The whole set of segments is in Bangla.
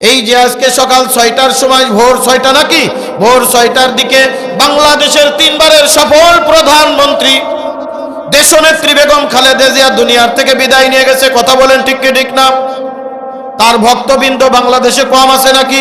এই যে আজকে সকাল ছয়টার সময়, ভোর ছয়টা নাকি? ভোর ছয়টার দিকে বাংলাদেশের তিনবারের সফল প্রধানমন্ত্রী দেশনেত্রী বেগম খালেদা জিয়া দুনিয়ার থেকে বিদায় নিয়ে গেছে। কথা বলেন ঠিক কি ঠিক না? তার ভক্তবৃন্দ বাংলাদেশে কম আছে নাকি?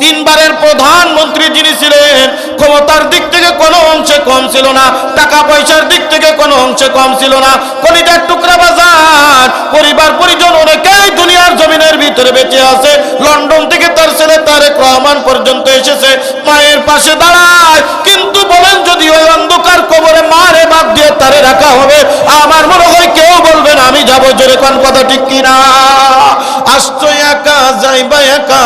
তিনবারের প্রধানমন্ত্রী যিনি ছিলেন, ক্ষমতার দিক থেকে কোনো অংশে কম ছিল না, টাকা পয়সার দিক থেকে কোনো অংশে কম ছিল না। কলিজার টুকরা বাজার, পরিবার পরিজন অনেকেই দুনিয়ার জমিনের ভিতরে বেঁচে আছে। লন্ডন থেকে তার ছেলে তারেক রহমান পর্যন্ত এসেছে, মায়ের পাশে দাঁড়ায়। কিন্তু বলেন যদি ওই অন্ধকার কবরে মারে বাদ দিয়ে তারে রাখা হবে, আমার মনে হয় কেউ বলবেন আমি যাব জোরে, কোন কথা ঠিক কিনা? আসছো একা, যাইবা একা।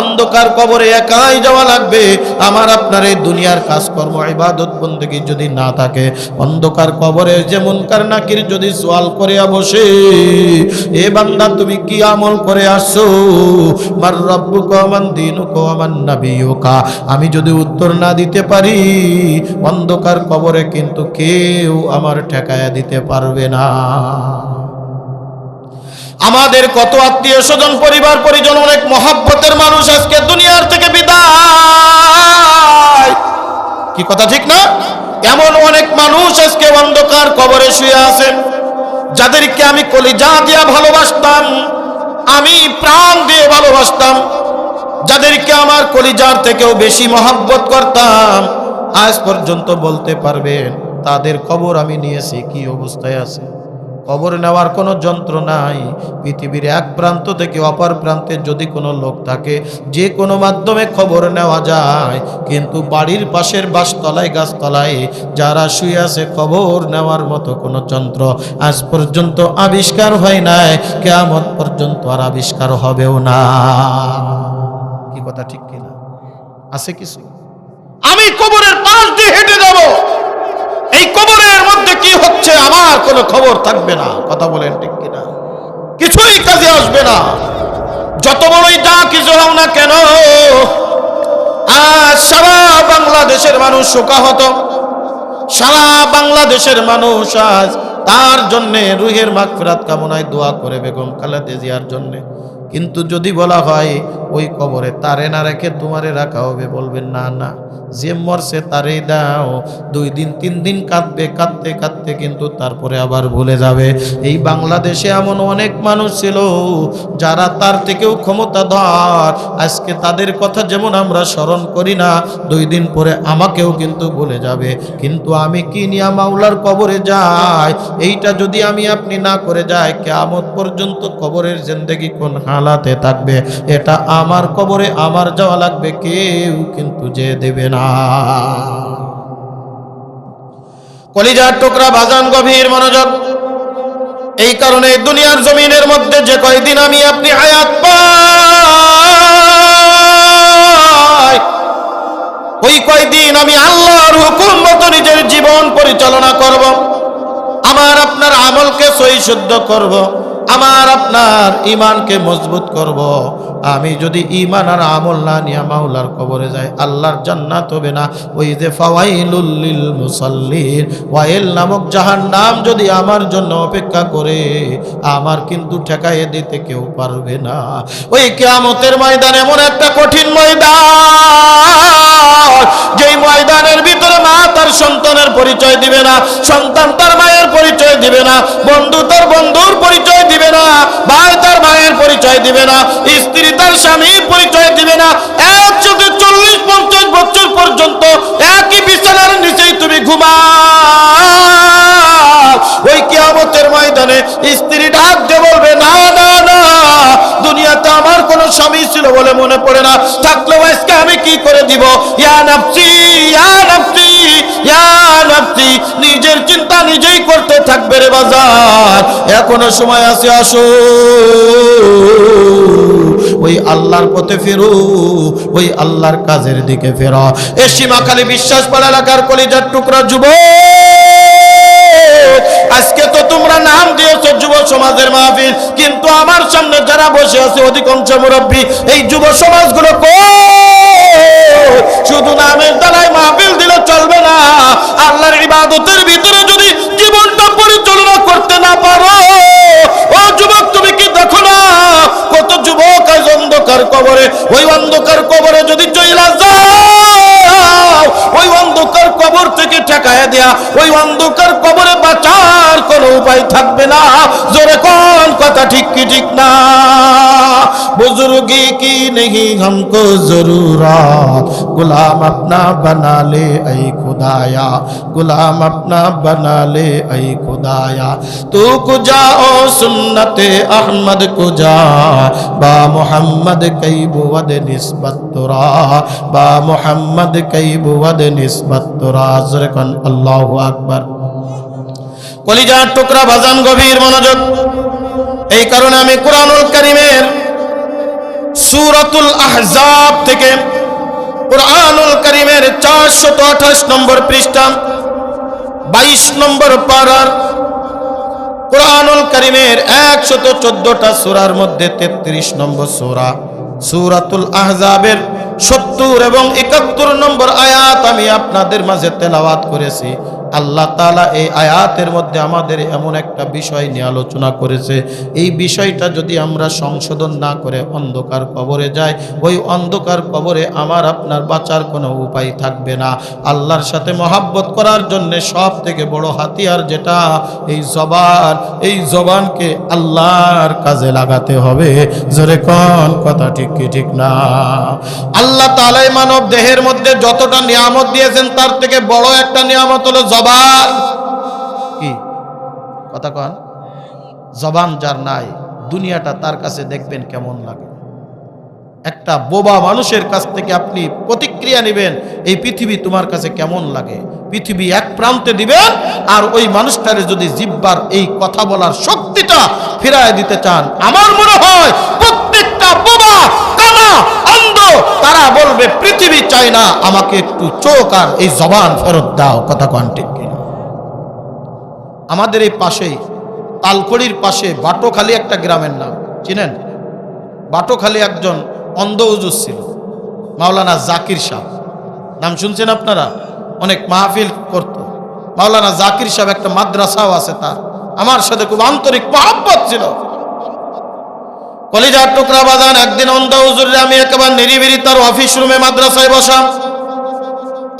অন্ধকার কবরে একাই যাওয়া লাগবে। আমার আপনার এই দুনিয়ার কাজকর্ম, ইবাদত বন্দেগী যদি না থাকে, অন্ধকার কবরে যেমন কার নাকির যদি সোয়াল করে বসে এ বান্দা তুমি কি আমল করে আসছো? মার রব্বু কমান দিন কমান নাবিয়কা। আমি যদি উত্তর না দিতে পারি, অন্ধকার কবরে কিন্তু কেউ আমার ঠেকায়া দিতে পারবে না। আমাদের কত আত্মীয় স্বজন, পরিবার, পরিজন, অনেক মহাব্বতের মানুষ আজকে দুনিয়ার থেকে বিদায়। কি কথা ঠিক না? এমন অনেক মানুষ আজকে অন্ধকার কবরে শুয়ে আছেন, যাদেরকে আমি কলিজা দিয়া ভালোবাসতাম, আমি প্রাণ দিয়ে ভালোবাসতাম, যাদেরকে আমার কলিজার থেকেও বেশি মহাব্বত করতাম, আজ পর্যন্ত বলতে পারবেন, তাদের খবর আমি নিয়েছি, কি অবস্থায় আছে? কবর নেওয়ার কোনো যন্ত্র নাই। পৃথিবীর এক প্রান্ত থেকে অপর প্রান্তে যদি কোনো লোক থাকে, যে কোনো মাধ্যমে খবর নেওয়া যায়, কিন্তু বাড়ির পাশের বাসতলায়, গাছতলায় যারা শুয়ে আছে, খবর নেওয়ার মতো কোনো যন্ত্র আজ পর্যন্ত আবিষ্কার হয় নাই, কেয়ামত পর্যন্ত আর আবিষ্কার হবেও না। কি কথা, ঠিক কিনা আছে কিছু? আমি কবরের পাশ দিয়ে হেঁটে যাব। এই কবরের মধ্যে কি হচ্ছে আমার কোনো খবর থাকবে না। কথা বলেন ঠিক কিনা? কিছুই কাজে আসবে না। যত বড়ই যা কিছু হও না কেন, আজ সারা বাংলাদেশের মানুষ শোকাহত। সারা বাংলাদেশের মানুষ আজ তার জন্যে রুহের মাগফিরাত কামনায় দোয়া করে বেগম খালেদা জিয়ার জন্যে। কিন্তু যদি বলা হয়, ওই কবরে তারে না রেখে তোমারে রাখা হবে, বলবেন না না। যে মরছে তারেই দাও। দুই দিন, তিন দিন কাঁদবে, কাঁদতে কাঁদতে কিন্তু তারপরে আবার ভুলে যাবে। এই বাংলাদেশে এমন অনেক মানুষ ছিল যারা তার থেকেও ক্ষমতাধর। আজকে তাদের কথা যেমন আমরা স্মরণ করি না, দুই দিন পরে আমাকেও কিন্তু ভুলে যাবে। কিন্তু আমি কি নিয়া মাওলার কবরে যাই? এইটা যদি আমি আপনি না করে যাই কেমন পর্যন্ত কবরের জিন্দেগি কোন হালাতে থাকবে? এটা আমার কবরে আমার যাওয়া লাগবে, কেউ কিন্তু যে দেবে না। কলিজার টুকরা বাজান গভীর মনোযোগ। এই কারণে দুনিয়ার জমিনের মধ্যে যে কয়দিন আমি আপনি হায়াত পাই, ওই কয়দিন আমি আল্লাহর হুকুম মতো নিজের জীবন পরিচালনা করব, আমার আপনার আমলকে সই শুদ্ধ করব। আমার, আপনার ইমানকে মজবুত করব। আমি যদি ইমান আর আমল না নিয়ে মাওলার কবরে যাই, আল্লাহর জান্নাত হবে না। ওই যে ফাওয়াইলুল লিল মুসাল্লিন, ওয়াইল নামক জাহান্নাম যদি আমার জন্য অপেক্ষা করে, আমার কিন্তু ঠেকাইয়ে দিতে কেউ পারবে না। ওই কিয়ামতের ময়দান এমন একটা কঠিন ময়দান, যেই ময়দানের ভিতরে মা তার সন্তানের পরিচয় দিবে না। সন্তান বলে মনে পড়ে না। থাকলেও আজকে আমি কি করে দিব? ইয়া নাফসি ইয়া নাফসি ইয়া নাফসি, নিজের চিন্তা নিজেই করতে থাকবে রে বাজার। এখনও সময় আছে, আসো। ওই আল্লাহর পথে ফেরো, ওই আল্লাহর কাজের দিকে ফেরো। এ সীমাখালী বিশ্বাস পাড়া এলাকার কলিজার টুকরা যুবক, আজকে তো তোমরা নাম দিয়েছ যুব সমাজের মাহফিল? কিন্তু আমার সামনে যারা বসে আছে অধিকাংশ মুরব্বী, এই যুব সমাজগুলো? শুধু নামের দ্বারাই মাহফিল দিলে চলবে না। আল্লাহর ইবাদতের ভিতরে যদি জীবনটা পরিচালনা করতে না পারো, ও যুবক, তুমি কি দেখো না? কত যুবক আজ অন্ধকার কবরে, ওই অন্ধকার কবরে যদি চইলা যাও, ওই অন্ধকার কবর থেকে ঠেকায় দেয়া, ওই অন্ধকার কবরে কোনো উপায় থাকবে না জোরে কোন কথা ঠিক কি ঠিক না बुजुर्गी की नहीं हमको जरूरत गुलाम अपना बना ले ऐ खुदाया गुलाम अपना बना ले ऐ खुदाया तू कुजा ओ सुन्नते अहमद कुजा बा मोहम्मद कई बुवद निस्बत तुरा बा मोहम्मद कई बुवद निस्बत तुरा जरकन अल्लाह আকবার কলিজার টুকরা ভাজান গভীর মনোযোগ। এই কারণে আমি কোরআনুল করিমের সুরাতুল আহজাব থেকে কোরআনুল করিমের চারশত আঠাশ নম্বর পৃষ্ঠা, বাইশ নম্বর পাড়ার কোরআনুল করিমের একশত চোদ্দটা সুরার মধ্যে তেত্রিশ নম্বর সুরা, সুরাতুল আহজাবের সত্তর এবং একাত্তর নম্বর আয়াত আমি আপনাদের মাঝে তেলাওয়াত করেছি। আল্লাহ তালা এই আয়াতের মধ্যে আমাদের এমন একটা বিষয় নিয়ে আলোচনা করেছে। এই বিষয়টা যদি আমরা সংশোধন না করে অন্ধকার কবরে যাই, ওই অন্ধকার কবরে আমার আপনার বাঁচার কোনো উপায় থাকবে না। আল্লাহর সাথে মহাব্বত করার জন্য সব থেকে বড় হাতিয়ার যেটা, এই জবান, এই জবানকে আল্লাহর কাজে লাগাতে হবে। জোরে কোন কথা ঠিক কি ঠিক না? আল্লাহ তালাই মানব দেহের মধ্যে যতটা নিয়ামত দিয়েছেন, তার থেকে বড় একটা নিয়ামত হলো জবান। কি? কথা কন। জবান যার নাই, দুনিয়াটা তার কাছে দেখবেন কেমন লাগে। একটা বোবা মানুষের কাছ থেকে আপনি প্রতিক্রিয়া নেবেন, এই পৃথিবী তোমার কাছে কেমন লাগে? পৃথিবী এক প্রান্তে দিবেন, আর ওই মানুষটারে যদি জিব্বার এই কথা বলার শক্তিটা ফিরায় দিতে চান, আমার মনে হয় প্রত্যেকটা বোবা, কানা তারা বলবে, পৃথিবী চাই না, আমাকে একটু চোখ আর এই জবান ফেরত দাও। কথা কন আমাদের এই পাশেই তালকড়ির পাশে বাটোখালি একটা গ্রামের নাম। চিনেন? বাটোখালি একজন অন্ধ উজুর ছিল, মাওলানা জাকির শাহ নাম শুনছেন আপনারা? অনেক মাহফিল করত। মাওলানা জাকির সাহেব একটা মাদ্রাসাও আছে তার। আমার সাথে খুব আন্তরিক মহাব্বত ছিল। কলিজার টুকরা বাজান, একদিন অন্ধ হুজুরে আমি একবার নিরিবিরি তার অফিস রুমে মাদ্রাসায় বসাম।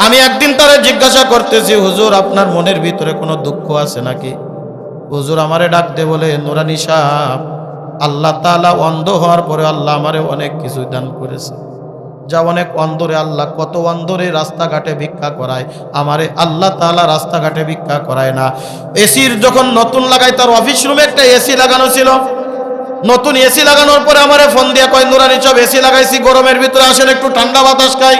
আমি একদিন তারে জিজ্ঞাসা করতেছি, হুজুর, আপনার মনের ভিতরে কোনো দুঃখ আছে নাকি? হুজুর আমারে ডাক দে বলে, নুরানি সাহ আল্লাহ তাআলা অন্ধ হওয়ার পরে আল্লাহ আমারে অনেক কিছু দান করেছে। যা অনেক অন্ধরে আল্লাহ কত অন্ধরে রাস্তাঘাটে ভিক্ষা করায়, আমারে আল্লাহ তাআলা রাস্তাঘাটে ভিক্ষা করায় না। এসির যখন নতুন লাগায় তার অফিস রুমে একটা এসি লাগানো ছিল। নতুন এসি লাগানোর পরে আমারে ফোন দিয়ে কয়, নুরানি সব এসি লাগাইছি, গরমের ভিতরে আসেন, একটু ঠান্ডা বাতাস খাই।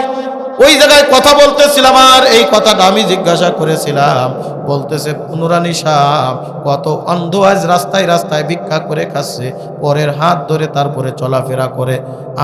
ওই জায়গায় কথা বলতেছিলাম আর এই কথাটা আমি জিজ্ঞাসা করেছিলাম। বলতেছে, পুনরানি সাহ কত অন্ধ আজ রাস্তায় রাস্তায় ভিক্ষা করে খাচ্ছে, পরের হাত ধরে তারপরে চলাফেরা করে।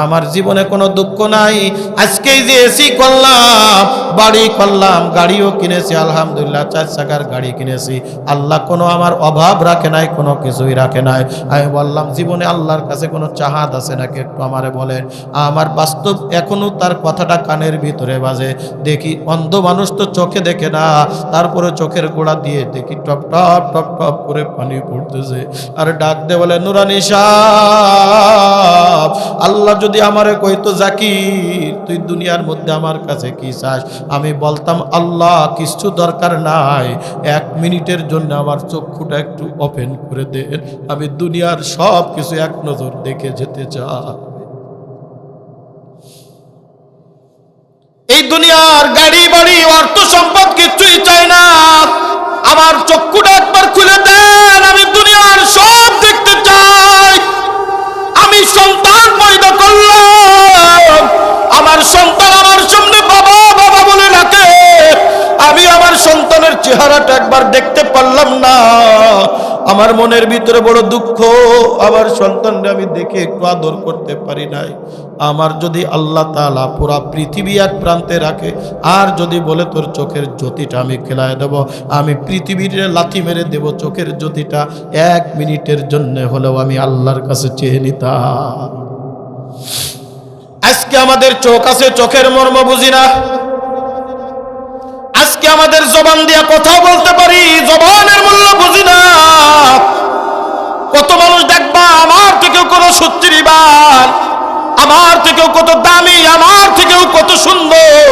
আমার জীবনে কোনো দুঃখ নাই, আজকেই যে এসি করলাম বাড়ি করলাম গাড়িও কিনেছি, আলহামদুলিল্লাহ, চার চাকার গাড়ি কিনেছি। আল্লাহ কোনো আমার অভাব রাখে নাই, কোনো কিছুই রাখে নাই। আমি বললাম, জীবনে আল্লাহর কাছে কোনো চাহাদ আছে নাকি একটু আমারে বলেন? আমার বাস্তব এখনও তার কথাটা কানের ভিতরে বাজে। দেখি, অন্ধ মানুষ তো চোখে দেখে না, তারপরে চোখের গোড়া দিয়ে দেখি টপ টপ টপ টপ করে পানি পড়তেছে। আর ডাক দে বলে, নুরানি সাহ আল্লাহ যদি আমারে কইতো, জাকির, তুই দুনিয়ার মধ্যে আমার কাছে কি চাস? আমি বলতাম, আল্লাহ, কিছু দরকার নাই। এক মিনিটের জন্য আমার চক্ষুটা একটু ওপেন করে দেন আমি দুনিয়ার সব কিছু এক নজর দেখে যেতে চাই। এই দুনিয়ার গাড়ি, বাড়ি, অর্থ সম্পদ কিছুই চাই না। আমার চক্ষুটা একবার খুলে দেন, আমি দুনিয়ার সব দেখতে চাই। আমি সন্তান পয়দা করলাম। আমার সন্তান আমার সামনে বাবা বাবা বলে ডাকে। আমি আমার সন্তানের চেহারাটা একবার দেখতে পারলাম না। আমার মনের ভিতরে বড় দুঃখ, আমার সন্তানকে আমি দেখে একটু আদর করতে পারি নাই। আমার যদি আল্লাহ তালা পুরা পৃথিবী এক প্রান্তে রাখে, আর যদি বলে তোর চোখের জ্যোতিটা আমি খেলায় দেব, আমি পৃথিবীর লাথি মেরে দেব চোখের জ্যোতিটা, এক মিনিটের জন্য হলেও আমি আল্লাহর কাছে চেয়ে নিতাম। আজকে আমাদের চোখ আছে, চোখের মর্ম বুঝি না। আমাদের জবান দিয়া কথা বলতে পারি, জবানের মূল্য বুঝি না। কত মানুষ দেখবা, আমার থেকে কোনো সত্যিবান আমার থেকেও কত দামি, আমার থেকেও কত সুন্দর।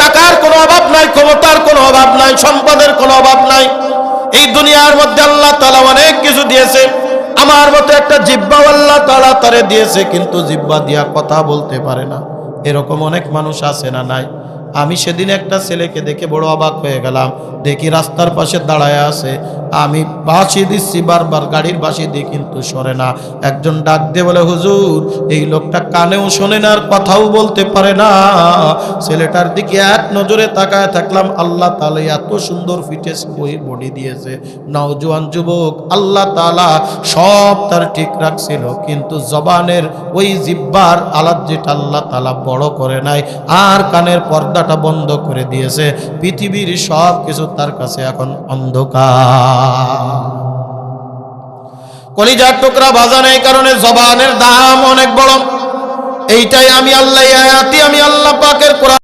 টাকার কোনো অভাব নাই, ক্ষমতার কোনো অভাব নাই, সম্পদের কোনো অভাব নাই। এই দুনিয়ার মধ্যে আল্লাহ তালা অনেক কিছু দিয়েছে। আমার মতো একটা জিব্বা আল্লাহ তালা তারে দিয়েছে, কিন্তু জিব্বা দিয়া কথা বলতে পারে না। এরকম অনেক মানুষ আছে না নাই? আমি সেদিন একটা ছেলেকে দেখে বড় অবাক হয়ে গেলাম। দেখি রাস্তার পাশে দাঁড়ায় আছে। আমি বাসি দিচ্ছি, বারবার গাড়ির বাসি দিয়ে কিন্তু সরে না। একজন ডাক দিয়ে বলে, হুজুর, এই লোকটা কানেও শোনে না আর কথাও বলতে পারে না। ছেলেটার দিকে এক নজরে তাকায় থাকলাম। আল্লাহ তালা এত সুন্দর ফিটেস বই বডি দিয়েছে। নওজোয়ান যুবক, আল্লাহ তালা সব তার ঠিক রাখছিল। কিন্তু জবানের ওই জিব্বার আলাদ যেটা আল্লাহ তালা বড় করে নাই। আর কানের পর্দাটা বন্ধ করে দিয়েছে। পৃথিবীর সব কিছু তার কাছে এখন অন্ধকার। কলিজার টুকরা বাজান এই কারণে জবানের দাম অনেক বড়। এইটাই আমি আল্লাহ আয়াতি আমি আল্লাহ পাকের কোরআন